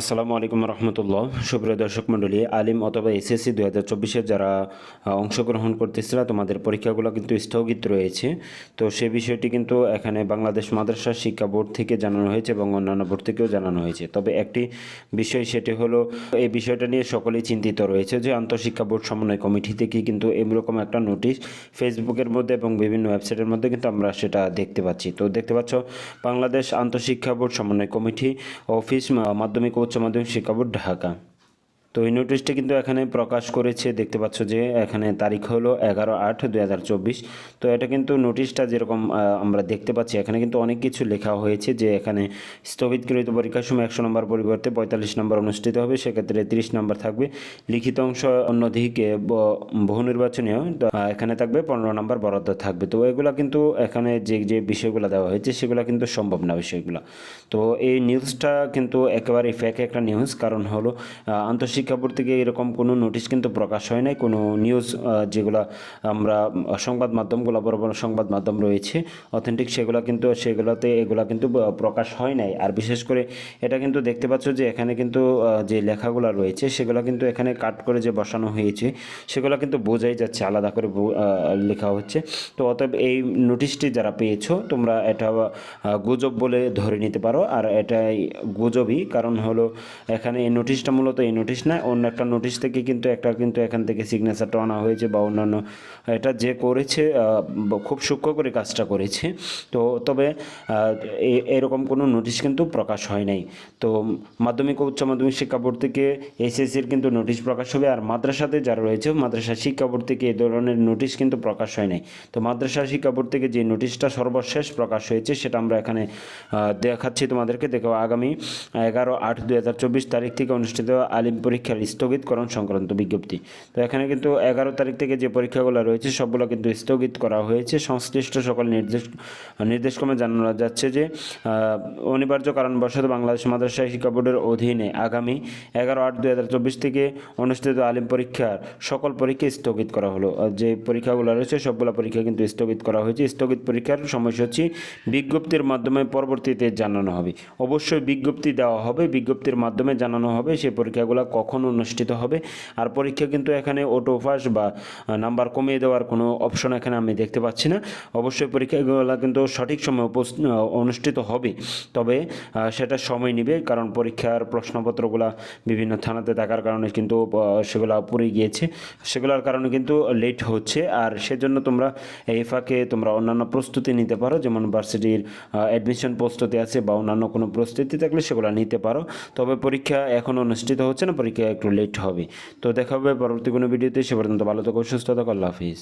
আসসালামু আলাইকুম রহমতুল্লাহ। সুপ্রিয় দর্শক মণ্ডলী, আলিম অথবা এসএসসি দু হাজার চব্বিশে যারা অংশগ্রহণ করতেছিল তোমাদের পরীক্ষাগুলো কিন্তু স্থগিত রয়েছে। তো সে বিষয়টি কিন্তু এখানে বাংলাদেশ মাদ্রাসা শিক্ষা বোর্ড থেকে জানানো হয়েছে এবং অন্যান্য বোর্ড থেকেও জানানো হয়েছে। তবে একটি বিষয় সেটি হলো, এই বিষয়টা নিয়ে সকলেই চিন্তিত রয়েছে যে আন্তঃশিক্ষা বোর্ড সমন্বয় কমিটি থেকে কিন্তু এরকম একটা নোটিশ ফেসবুকের মধ্যে এবং বিভিন্ন ওয়েবসাইটের মধ্যে কিন্তু আমরা সেটা দেখতে পাচ্ছি। তো দেখতে পাচ্ছ, বাংলাদেশ আন্তঃশিক্ষা বোর্ড সমন্বয় কমিটি অফিস মাধ্যমিক উচ্চ মাধ্যমিক শিক্ষা বোর্ড ঢাকা। তো এই নোটিশটি কিন্তু এখানে প্রকাশ করেছে দেখতে পাচ্ছ যে এখানে তারিখ হলো এগারো আট দুই তো এটা কিন্তু নোটিশটা যেরকম আমরা দেখতে পাচ্ছি এখানে কিন্তু অনেক কিছু লেখা হয়েছে যে এখানে স্থগিতকৃত পরীক্ষার সময় একশো নম্বর পরিবর্তে পঁয়তাল্লিশ নম্বর অনুষ্ঠিত হবে সেক্ষেত্রে তিরিশ নম্বর থাকবে। লিখিত অংশ অন্যদিকে বহু নির্বাচনীয় এখানে থাকবে পনেরো নম্বর বরাদ্দ থাকবে। তো এগুলা কিন্তু এখানে যে যে বিষয়গুলো দেওয়া হয়েছে সেগুলো কিন্তু সম্ভব না বিষয়গুলো। তো এই নিউজটা কিন্তু একেবারে ফেক একটা নিউজ কারণ হলো আহ, আন্তঃশিক্ষা বোর্ড থেকে এরকম কোনো নোটিশ কিন্তু প্রকাশ হয় নাই। কোনো নিউজ যেগুলো আমরা সংবাদ মাধ্যমগুলো, বড় বড় সংবাদ মাধ্যম রয়েছে অথেন্টিক সেগুলো কিন্তু, সেগুলোতে এগুলো কিন্তু প্রকাশ হয় নাই। আর বিশেষ করে এটা কিন্তু দেখতে পাচ্ছ যে এখানে কিন্তু যে লেখাগুলো রয়েছে, সেগুলো কিন্তু এখানে কাট করে যে বসানো হয়েছে, সেগুলো কিন্তু বোঝাই যাচ্ছে, আলাদা করে লেখা হচ্ছে। তো অতএব এই নোটিশটি যারা পেয়েছ, তোমরা এটা গুজব বলে ধরে নিতে পারো। আর এটাই গুজবই, কারণ হলো এখানে এই নোটিশটা মূলত, এই নোটিশ না অন্য একটা নোটিশ থেকে কিন্তু একটা কিন্তু এখান থেকে সিগনেচারটা আনা হয়েছে বা অন্যান্য এটা যে করেছে খুব সূক্ষ্ম করে কাজটা করেছে। তো তবে এরকম কোনো নোটিশ কিন্তু প্রকাশ হয় নাই। তো মাধ্যমিক ও উচ্চ মাধ্যমিক শিক্ষা বোর্ড থেকে এসএসসির কিন্তু নোটিশ প্রকাশ হবে আর মাদ্রাসাতে যারা রয়েছে, মাদ্রাসা শিক্ষা বোর্ড থেকে এই ধরনের নোটিশ কিন্তু প্রকাশ হয় নাই। তো মাদ্রাসা শিক্ষা বোর্ড থেকে যে নোটিশটা সর্বশেষ প্রকাশ হয়েছে, সেটা আমরা এখানে দেখাচ্ছি তোমাদেরকে। দেখো, আগামী এগারো আট চব্বিশ তারিখ থেকে অনুষ্ঠিত আলিম পরীক্ষার স্থগিতকরণ সংক্রান্ত বিজ্ঞপ্তি। তো এখানে কিন্তু এগারো তারিখ থেকে যে পরীক্ষাগুলো রয়েছে, সবগুলো কিন্তু স্থগিত করা হয়েছে। সংশ্লিষ্ট সকল নির্দেশ, নির্দেশক্রমে জানানো যাচ্ছে যে অনিবার্য কারণবশত বাংলাদেশ মাদ্রাসা শিক্ষা বোর্ডের অধীনে আগামী এগারো আট দুই হাজার চব্বিশ থেকে অনুষ্ঠিত আলিম পরীক্ষার সকল পরীক্ষা স্থগিত করা হলো। যে পরীক্ষাগুলো রয়েছে, সবগুলো পরীক্ষা কিন্তু স্থগিত করা হয়েছে। স্থগিত পরীক্ষার সময়সূচি বিজ্ঞপ্তির মাধ্যমে পরবর্তীতে জানানো হবে। অবশ্যই বিজ্ঞপ্তি দেওয়া হবে, বিজ্ঞপ্তির মাধ্যমে জানানো হবে সেই পরীক্ষাগুলো কখন অনুষ্ঠিত হবে। আর পরীক্ষা কিন্তু এখানে অটো পাস বা নাম্বার কমিয়ে দেওয়ার কোনো অপশন এখানে আমি দেখতে পাচ্ছি না। অবশ্যই পরীক্ষাগুলো কিন্তু সঠিক সময়ে অনুষ্ঠিত হবে। তবে সেটা সময় নেবে কারণ পরীক্ষার প্রশ্নপত্রগুলা বিভিন্ন থানাতে থাকার কারণে কিন্তু সেগুলো পড়ে গিয়েছে। সেগুলোর কারণে কিন্তু লেট হচ্ছে। আর সেজন্য তোমরা এই ফাঁকে তোমরা অন্যান্য প্রস্তুতি নিতে পারো। যেমন ভার্সিটির অ্যাডমিশন প্রস্তুতি আছে বা অন্যান্য কোনো প্রস্তুতি থাকলে সেগুলো নিতে পারো। তবে পরীক্ষা এখন অনুষ্ঠিত হচ্ছে না। পরীক্ষা একটু লেট হবে। তো দেখা হবে পরবর্তী কোনো ভিডিওতে সে পর্যন্ত ভালো থাকো, সুস্থ থাকো, আল্লাহ হাফিজ।